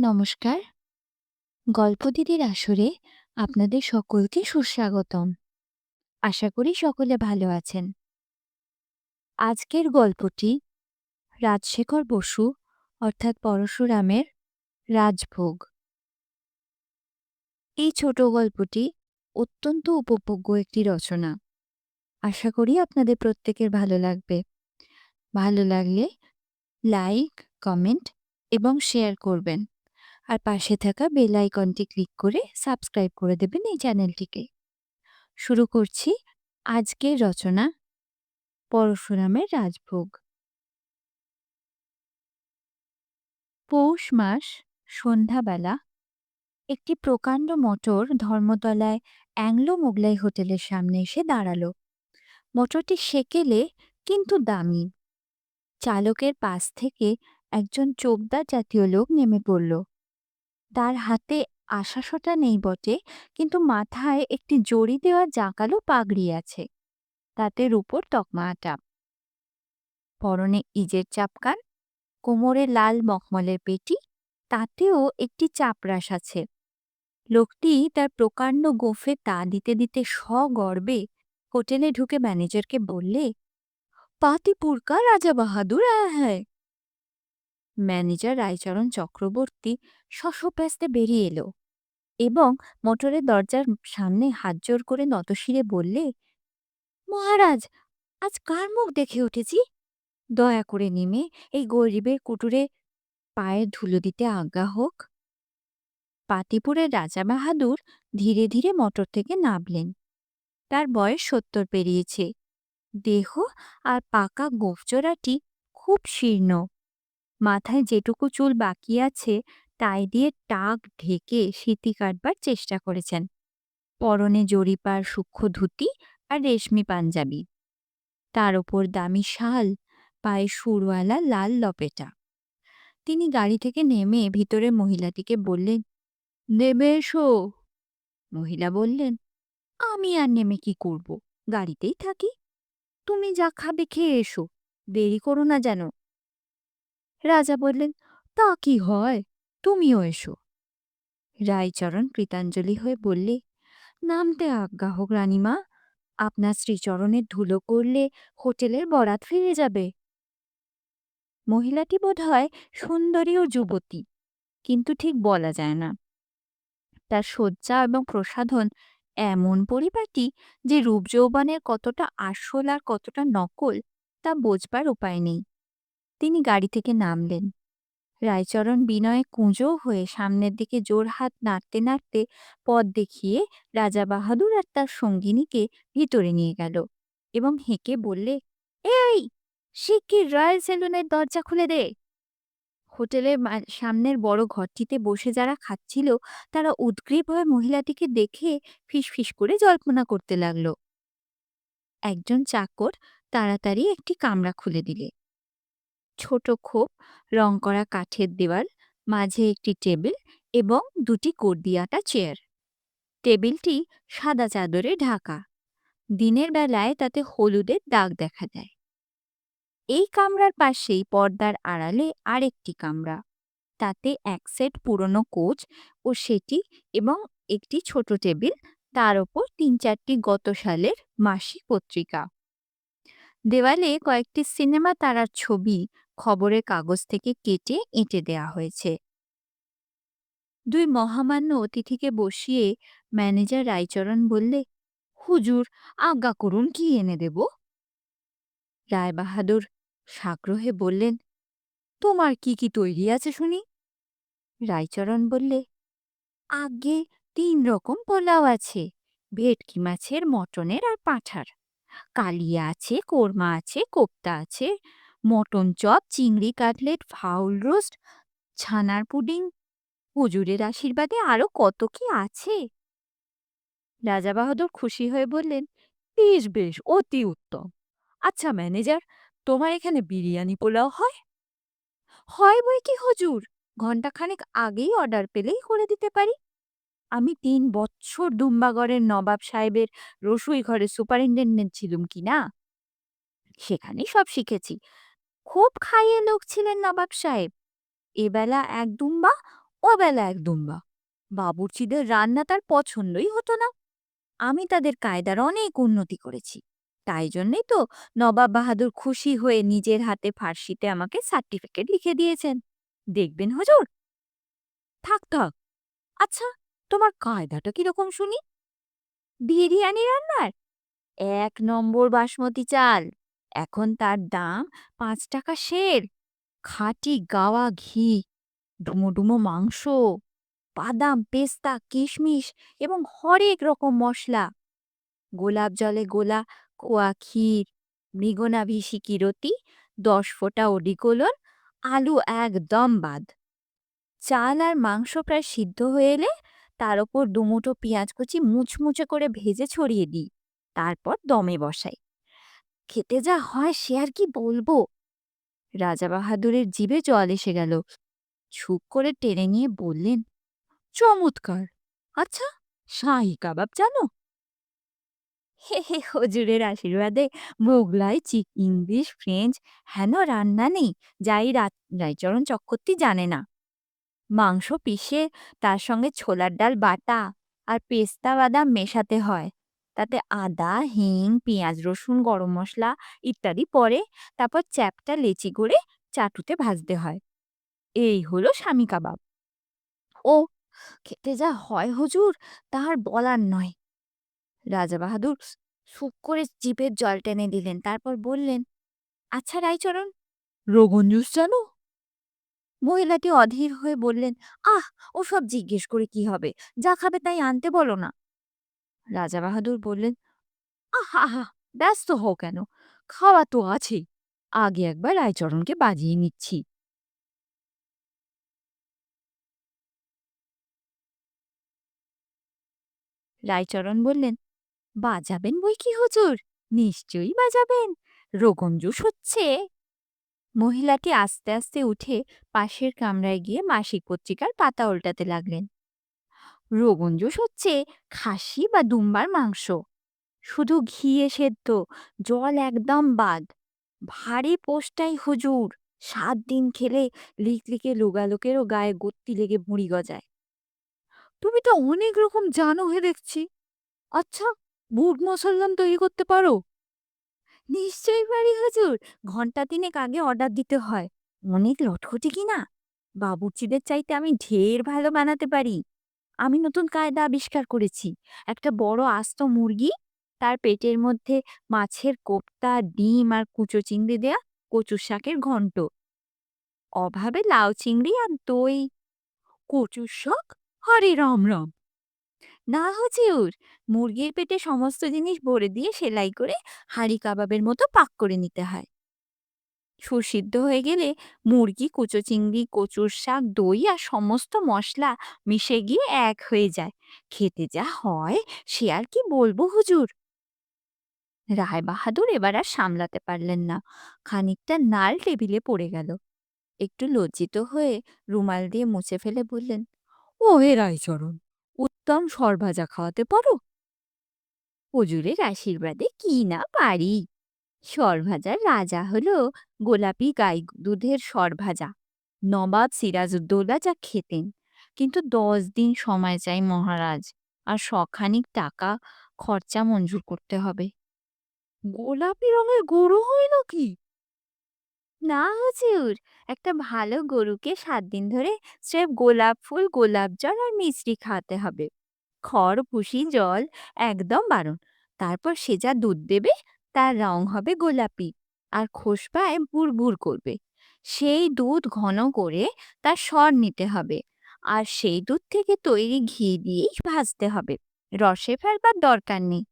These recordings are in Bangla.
নমস্কার। গল্প দিদির আসরে আপনাদের সকলকে সুস্বাগতম। আশা করি সকলে ভালো আছেন। আজকের গল্পটি রাজশেখর বসু অর্থাৎ পরশুরামের রাজভোগ। এই ছোট গল্পটি অত্যন্ত উপভোগ্য একটি রচনা। আশা করি আপনাদের প্রত্যেকের ভালো লাগবে। ভালো লাগলে লাইক, কমেন্ট এবং শেয়ার করবেন। আর পাশে থাকা বেল আইকনটি ক্লিক করে সাবস্ক্রাইব করে দেবেন এই চ্যানেলটিকে। শুরু করছি আজকের রচনা, পরশুরামের রাজভোগ। পৌষ মাস, সন্ধ্যাবেলা, একটি প্রকাণ্ড মোটর ধর্মতলায় অ্যাংলো মোগলাই হোটেলের সামনে এসে দাঁড়াল মোটরটি সেকেলে কিন্তু দামি চালকের পাশ থেকে একজন চোপদা জাতীয় লোক নেমে পড়ল তার হাতে আশাশোটা নেই বটে, কিন্তু মাথায় একটি জড়ি দেওয়া জাঁকালো পাগড়ি আছে। তাতে রূপোর তকমা আটা পরনে ইজের চাপকান, কোমরে লাল মখমলের পেটি, তাতেও একটি চাপরাশ আছে। লোকটি তার প্রকাণ্ড গোফে তা দিতে দিতে সগর্বে হোটেলে ঢুকে ম্যানেজারকে বললে, পাতিপুরকা রাজা বাহাদুর আয়া হ্যায়? ম্যানেজার রায়চরণ চক্রবর্তী শশব্যস্তে বেরিয়ে এলো এবং মোটরের দরজার সামনে হাত জোর করে নতশিরে বললে, মহারাজ, আজ কার মুখ দেখে উঠেছি? দয়া করে নেমে এই গরিবের কুটুরে পায়ে ধুলো দিতে আজ্ঞা হোক। পাতিপুরের রাজা বাহাদুর ধীরে ধীরে মোটর থেকে নামলেন। তার বয়স সত্তর পেরিয়েছে। দেহ আর পাকা গোফজোড়াটি খুব শীর্ণ। মাথায় যেটুকু চুল বাকি আছে, তাই দিয়ে টাক ঢেকে স্মৃতি কাটবার চেষ্টা করেছেন। পরনে জরিপার সূক্ষ্ম ধুতি আর রেশমি পাঞ্জাবি। তার ওপর দামি শাল পায়ে সুরওয়ালা লাল লপেটা। তিনি গাড়ি থেকে নেমে ভিতরে মহিলাটিকে বললেন, নেমে এসো। মহিলা বললেন, আমি আর নেমে কি করব? গাড়িতেই থাকি। তুমি যা খাবে খেয়ে এসো। দেরি করো না যেন। রাজা বললেন, তা কি হয়? তুমিও এসো। রায়চরণ কৃতাঞ্জলি হয়ে বললে, নামতে আজ্ঞা হোক রানীমা, আপনার শ্রীচরণের ধুলো করলে হোটেলের বরাত ফিরে যাবে। মহিলাটি বোধ হয় সুন্দরী ও যুবতী, কিন্তু ঠিক বলা যায় না। তার শয্যা এবং প্রসাধন এমন পরিপাটি যে রূপ যৌবনের কতটা আসল আর কতটা নকল তা বোঝবার উপায় নেই। তিনি গাড়ি থেকে নামলেন। রায়চরণ বিনয়ে কুঁজো হয়ে সামনের দিকে জোর হাত নাড়তে নাড়তে পথ দেখিয়ে রাজা বাহাদুর আর তার সঙ্গিনীকে ভিতরে নিয়ে গেল এবং হেঁকে বললে, এই, শিগগির রয়্যাল সেলুনের দরজা খুলে দে। হোটেলের সামনের বড় ঘরটিতে বসে যারা খাচ্ছিল, তারা উদ্গ্রীব হয়ে মহিলাটিকে দেখে ফিসফিস করে জল্পনা করতে লাগল। একজন চাকর তাড়াতাড়ি একটি কামরা খুলে দিলে। ছোট খোপ, রং করা কাঠের দেওয়াল, মাঝে একটি টেবিল এবং দুটি কর্দিয়াটা চেয়ার। টেবিলটি সাদা চাদরে ঢাকা। দিনের বেলায় তাতে হলুদের দাগ দেখা যায়। এই কামরার পাশেই পর্দার আড়ালে আরেকটি কামরা। তাতে এক সেট পুরনো কোচ ও সেটি এবং একটি ছোট টেবিল, তার ওপর তিন চারটি গত সালের মাসিক পত্রিকা। দেওয়ালে কয়েকটি সিনেমা তারার ছবি খবরের কাগজ থেকে কেটে এঁটে দেয়া হয়েছে। দুই মহামান্য অতিথিকে বসিয়ে ম্যানেজার রায়চরণ বললে, হুজুর, আজ্ঞা করুন, কি এনে দেব? রায়বাহাদুর সাগ্রহে বললেন, তোমার কি কি তৈরি আছে শুনি? রায়চরণ বললে, আগে তিন রকম পোলাও আছে, ভেটকি মাছের, মটনের আর পাঁঠার। কালিয়া আছে, কোরমা আছে, কোপ্তা আছে মটন চপ, চিংড়ি কাটলেট, ফাউল রোস্ট, ছানার পুডিং হুজুরের আশীর্বাদে আরও কত কি আছে? রাজা বাহাদুর খুশি হয়ে বললেন, বেশ বেশ, অতি উত্তম। আচ্ছা ম্যানেজার, তোমার এখানে বিরিয়ানি পোলাও হয়? হয় বই কি, হুজুর? ঘন্টাখানেক আগেই অর্ডার পেলেই করে দিতে পারি। আমি তিন বৎসর দুম্বাগড়ের নবাব সাহেবের রসুই ঘরের সুপারিনটেন্ডেন্ট ছিলুম কি না? সেখানেই সব শিখেছি। খুব খাইয়ে লোক ছিলেন নবাব সাহেব। এবেলা এক দুম্বা ওবেলা এক দুম্বা বাবুর্চিদের রান্না তার পছন্দই হতো না। আমি তাদের কায়দার অনেক উন্নতি করেছি। তাই জন্যই তো নবাব বাহাদুর খুশি হয়ে নিজের হাতে ফার্সিতে আমাকে সার্টিফিকেট লিখে দিয়েছেন। দেখবেন হুজুর? থাক থাক। আচ্ছা তোমার কায়দাটা কীরকম শুনি? বিরিয়ানি রান্নার? এক নম্বর বাসমতি চাল। এখন তার দাম পাঁচ টাকা সের। খাঁটি গাওয়া ঘি, ডুমো ডুমো মাংস, বাদাম, পেস্তা, কিশমিশ এবং হরেক রকম মশলা। গোলাপ জলে গোলা কোয়া ক্ষীর মৃগনাভি সিকিরতি দশ ফোঁটা অডিকোলন, আলু একদম বাদ। চাল আর মাংস প্রায় সিদ্ধ হয়ে এলে তার ওপর দুমুটো পেঁয়াজ কুচি মুচমুচে করে ভেজে ছড়িয়ে দিই, তারপর দমে বসাই। খেতে যা হয় সে আর কি বলব? রাজা বাহাদুরের জিভে জল এসে গেল। ছুপ করে টেনে নিয়ে বললেন, চমৎকার! আচ্ছা শাহি কাবাব জানো? হে হে, হজুরের আশীর্বাদে মোগলাই, চিক ইংলিশ, ফ্রেঞ্চ, হেন রান্না নেই, যাই রায়চরণ চক্রবর্তী জানে না। মাংস পিষে তার সঙ্গে ছোলার ডাল বাটা আর পেস্তা বাদাম মেশাতে হয়। তাতে আদা, হিং, পেঁয়াজ, রসুন, গরম মশলা ইত্যাদি পরে তারপর চ্যাপটা লেচি করে চাটুতে ভাজতে হয়। এই হলো স্বামী কাবাব। ও খেতে যা হয় হুজুর তার বলার নয়। রাজা বাহাদুর সুপ করে জিভের জল টেনে দিলেন, তারপর বললেন আচ্ছা রায়চরণ, রোগন জুস জানো? মহিলাটি অধীর হয়ে বললেন, আহ, ওসব জিজ্ঞেস করে কি হবে? যা খাবে তাই আনতে বলো না। রাজা বাহাদুর বললেন, আহা ব্যস্ত হও কেন? খাওয়া তো আছেই। আগে একবার রায়চরণকে বাজিয়ে নিচ্ছি। রায়চরণ বললেন, বাজাবেন বই কি হুজুর? নিশ্চয়ই বাজাবেন। রোগন জুস হচ্ছে মহিলাটি আস্তে আস্তে উঠে পাশের কামরায় গিয়ে মাসিক পত্রিকার পাতা উল্টাতে লাগলেন। রোগন হচ্ছে খাসি বা দুম্বার মাংস। শুধু ঘিয়ে সেদ্ধ, জল একদম বাদ। ভারী পোস্টাই হুজুর। সাত দিন খেলে লিকলিকে লোগালোকেরও গায়ে গত্তি লেগে মুড়ি গজায়। তুমি তো অনেক রকম জানো হে দেখছি। আচ্ছা বুট মশাল্লাম তৈরি করতে পারো? নিশ্চয়ই পারি হুজুর। ঘণ্টা তিনেক আগে অর্ডার দিতে হয়। অনেক লটখটি কিনা? বাবুর্চিদের চাইতে আমি ঢের ভালো বানাতে পারি। আমি নতুন কায়দা আবিষ্কার করেছি। একটা বড় আস্ত মুরগি, তার পেটের মধ্যে মাছের কোপ্তা, ডিম আর কুচো চিংড়ি দেয়া কচুর শাকের ঘন্ট। অভাবে লাউ চিংড়ি আর দই, কচুর শাক হরে রম রম। না হুজুর, মুরগির পেটে সমস্ত জিনিস ভরে দিয়ে সেলাই করে হাঁড়ি কাবাবের মতো পাক করে নিতে হয়। সুসিদ্ধ হয়ে গেলে মুরগি, কুচো চিংড়ি, কচুর শাক, দই আর সমস্ত মশলা মিশে গিয়ে এক হয়ে যায়। খেতে যা হয় সে আর কি বলব হুজুর? রায় বাহাদুর এবার আর সামলাতে পারলেন না। খানিকটা নাল টেবিলে পড়ে গেল। একটু লজ্জিত হয়ে রুমাল দিয়ে মুছে ফেলে বললেন, ও হে রায়চরণ, উত্তম সরভাজা খাওয়াতে পারো? হুজুরের আশীর্বাদে কি না পারি? সরভাজার রাজা হলো গোলাপি গাই দুধের সরভাজা। নবাব সিরাজউদ্দৌলা যা খেতেন, কিন্তু দশ দিন সময় চাই মহারাজ, আর শখানিক টাকা খরচা মঞ্জুর করতে হবে। গোলাপি রঙের গরু হয় নাকি না হুজুর, একটা ভালো গরুকে সাত দিন ধরে স্রেফ গোলাপ ফুল, গোলাপ জল আর মিষ্টি খাওয়াতে হবে। খড়, ভুসি, জল একদম বারণ, তারপর সে যা দুধ দেবে তার রং হবে গোলাপি। আর খোসপায় বুড় করবে। সেই দুধ ঘন করে তার স্বর নিতে হবে। আর সেই দুধ থেকে তৈরি ঘি দিয়েই ভাজতে হবে। রসে ফেলবার দরকার নেই।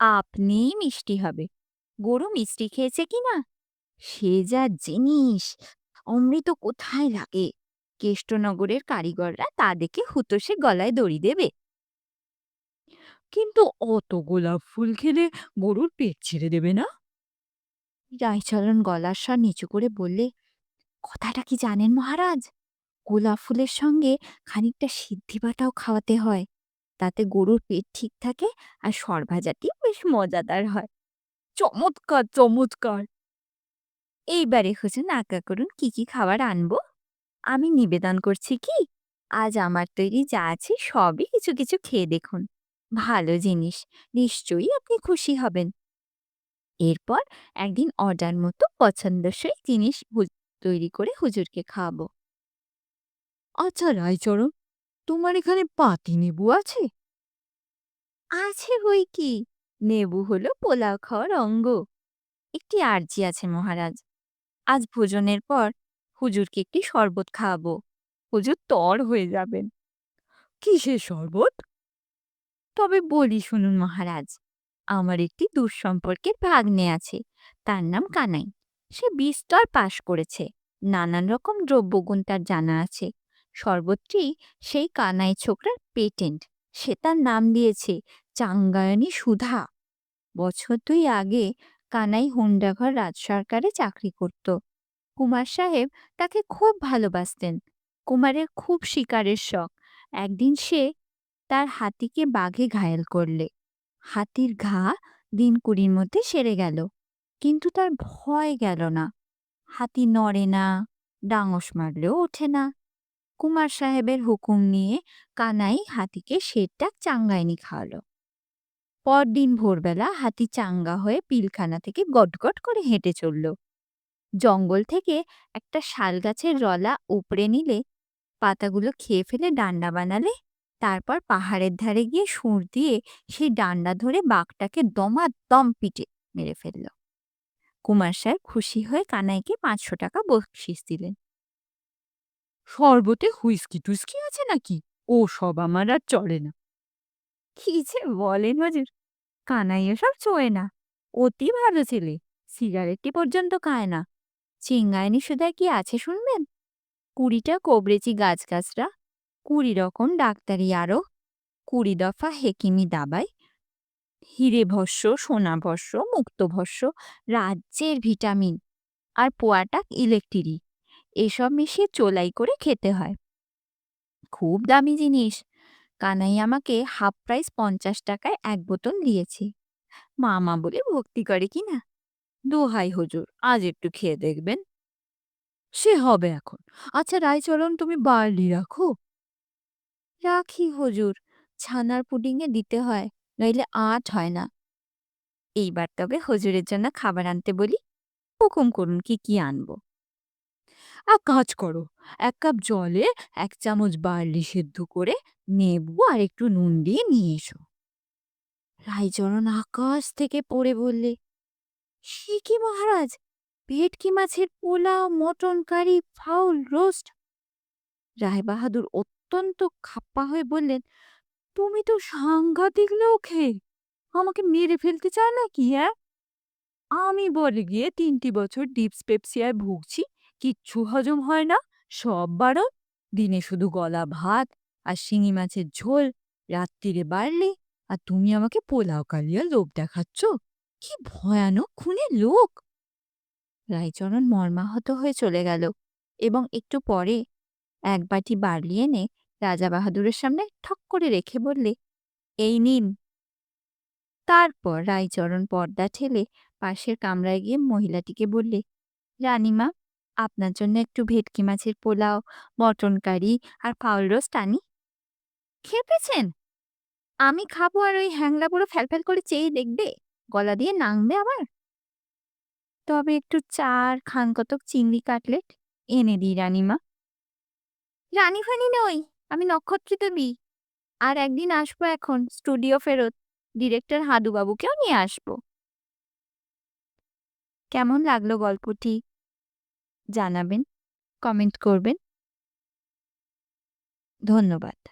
আপনিই মিষ্টি হবে। গরু মিষ্টি খেয়েছে কিনা সে যা জিনিস। অমৃত কোথায় লাগে? কেষ্টনগরের কারিগররা তা দেখে হুতোষে গলায় দড়ি দেবে। কিন্তু অত গোলাপ ফুল খেলে গরুর পেট ছেড়ে দেবে না? রায়চরণ গলার স্বর নিচু করে বললে, কথাটা কি জানেন মহারাজ? গোলাপ ফুলের সঙ্গে খানিকটা সিদ্ধি বাটাও খাওয়াতে হয়। তাতে গরুর পেট ঠিক থাকে আর সরভাজাটি বেশ মজাদার হয়। চমৎকার চমৎকার! এইবারে হুজুর আজ্ঞা করুন, কি কি খাবার আনব? আমি নিবেদন করছি কি, আজ আমার তৈরি যা আছে সবই কিছু কিছু খেয়ে দেখুন। ভালো জিনিস, নিশ্চয়ই আপনি খুশি হবেন। এরপর একদিন অর্ডার মতো পছন্দসই জিনিস তৈরি করে হুজুরকে খাওয়াবো। আচ্ছা রায়চরণ, তোমার এখানে পাতি নেবু আছে? আছে বই কি? নেবু হলো পোলাও খাওয়ার অঙ্গ। একটি আর্জি আছে মহারাজ। আজ ভোজনের পর হুজুরকে একটি শরবত খাওয়াবো। হুজুর তর হয়ে যাবেন। কিসের শরবত? তবে বলি শুনুন মহারাজ, আমার একটি দুঃসম্পর্কের ভাগ্নে আছে, তার নাম কানাই। সে বিস্তর পাশ করেছে, নানান রকম দ্রব্যগুণ তার জানা আছে। শরবতটি সেই কানাই ছোকরার পেটেন্ট, সে তার নাম দিয়েছে চাঙ্গায়নী সুধা। বছর দুই আগে কানাই হুন্ডাঘর রাজ সরকারে চাকরি করত। কুমার সাহেব তাকে খুব ভালোবাসতেন। কুমারের খুব শিকারের শখ। একদিন সে তার হাতিকে বাঘে ঘায়েল করলে। হাতির ঘা দিন কুড়ির মধ্যে সেরে গেল, কিন্তু তার ভয় গেল না। হাতি নড়ে না, ডাঙস মারলেও ওঠে না। কুমার সাহেবের হুকুম নিয়ে কানাই হাতিকে শেরটা চাঙ্গাইনি খাওয়ালো। পরদিন ভোরবেলা হাতি চাঙ্গা হয়ে পিলখানা থেকে গটগট করে হেঁটে চলল। জঙ্গল থেকে একটা শাল গাছের রলা উপড়ে নিলে, পাতাগুলো খেয়ে ফেলে ডান্ডা বানালে তারপর পাহাড়ের ধারে গিয়ে সুর দিয়ে সেই ডান্ডা ধরে বাঘটাকে দমাদম পিটে মেরে ফেলল। কুমার সাহেব খুশি হয়ে কানাইকে পাঁচশো টাকা বকশিস দিলেন। শরবতে হুইস্কি টুইস্কি আছে নাকি? ও সব আমার আর চলে না। কি যে বলেন হজুর? কানাই এসব চোয় না। অতি ভালো ছেলে সিগারেটটি পর্যন্ত খায় না। চিঙ্গায়নি সুদায় কি আছে শুনবেন? কুড়িটা কোবরেচি গাছগাছরা কুড়ি রকম ডাক্তারি আরও কুড়ি দফা হেকিমি দাবাই হিরে ভস্য, সোনা ভস্য, মুক্ত ভস্য, রাজ্যের ভিটামিন আর পোয়াটাক ইলেকট্রিক এসব মিশিয়ে চোলাই করে খেতে হয়। খুব দামি জিনিস। কানাই আমাকে হাফ প্রাইস পঞ্চাশ টাকায় এক বোতল দিয়েছে। মামা বলে ভক্তি করে কি না? দোহাই হুজুর, আজ একটু খেয়ে দেখবেন। সে হবে এখন। আচ্ছা রায়চরণ, তুমি বার্লি রাখো। রাখি হুজুর। ছানার পুডিংয়ে দিতে হয়, নইলে আট হয় না। এইবার তবে হুজুরের জন্য খাবার আনতে বলি, হুকুম করুন কি কি আনব। এক কাজ করো, এক কাপ জলে এক চামচ বার্লি সেদ্ধ করে নেবু আর একটু নুন দিয়ে নিয়ে এসো। রায়চরণ আকাশ থেকে পড়ে বললে, সে কি মহারাজ? ভেটকি মাছের pulao, mutton curry, fowl, roast? রায় রায়বাহাদুর অত্যন্ত খাপ্পা হয়ে বললেন, তুমি তো সাংঘাতিক লোক, আমাকে মেরে ফেলতে চাও নাকি হ্যাঁ? আমি বলে গিয়ে তিনটি বছর ডিপস পেপসিয়ায় ভুগছি, কিচ্ছু হজম হয় না, সব বারণ, দিনে শুধু গলা ভাত আর শিঙি মাছের ঝোল, রাত্রিরে বাড়লে, আর তুমি আমাকে পোলাও কালিয়া লোভ দেখাচ্ছ, কি ভয়ানক খুনে লোক! রায়চরণ মর্মাহত হয়ে চলে গেল এবং একটু পরে এক বাটি বার্লি এনে রাজা বাহাদুরের সামনে ঠক করে রেখে বললে, এই নিন। তারপর রায়চরণ পর্দা ঠেলে পাশের কামরায় গিয়ে মহিলাটিকে বললে, রানীমা, আপনার জন্য একটু ভেটকি মাছের পোলাও, মটন কারি আর ফাউল রোস্ট আনি। খেপেছেন? আমি খাব আর ওই হ্যাংলা পুরো ফ্যালফ্যাল করে চেয়ে দেখবে, গলা দিয়ে নাংবে আবার তবে একটু চার খান কতক চিংড়ি কাটলেট এনে দিই, রানীমা। রানী ফানি নই আমি নক্ষত্রিত বি। আর একদিন আসব এখন স্টুডিও ফেরত, ডিরেক্টর হাদুবাবুকেও নিয়ে আসব। কেমন লাগল গল্পটি? জানাবেন, কমেন্ট করবেন। ধন্যবাদ।